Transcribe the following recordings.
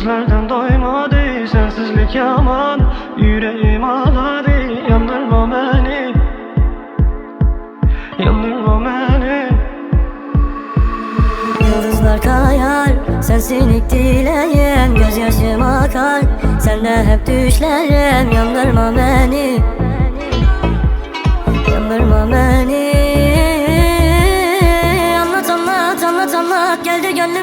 Sözlerden doymadı sensizlik yaman. Yüreğim ağladı yandırma beni. Yandırma beni. Yıldızlar kayar sensinlik dileyen Gözyaşım akar. Sende hep düşlerim Yandırma beni.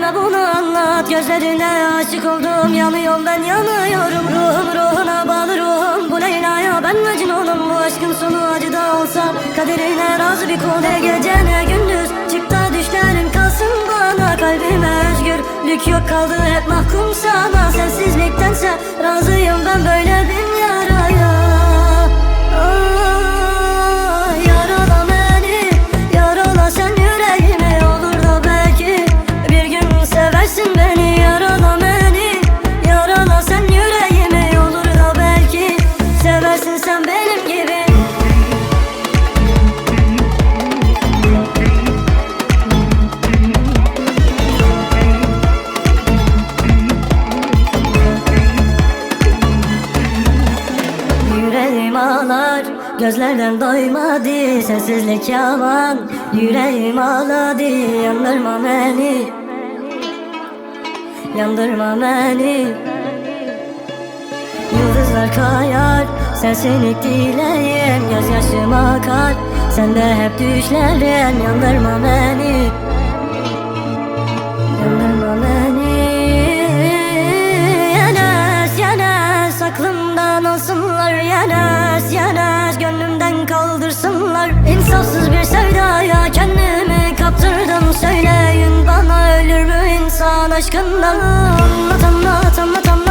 Gönlüme bunu anlat. Gözlerine aşık oldum. Yanıyorum ben yanıyorum. Ruhum ruhuna bağlı ruhum. Bu Leyla'ya ben Mecnun'um Bu aşkın sonu acı da olsa. Kaderine razı bir kul Ne gece ne gündüz. Çık da düşlerim kalsın bana. Kalbime özgürlük yok kaldı hep mahkum sana. Sensizliktense razıyım ben böyle Gözlerden doymadı Sensizlik yalan. Yüreğim ağladı Yandırma beni. Yandırma beni. Yıldızlar kayar Sensin ilk dileğim Gözyaşım akar. Sende hep düşlerim Yandırma İnsafsız bir sevdaya Kendimi kaptırdım. Söyleyin bana ölür mü insan aşkından? Anlat anlat anlat anlat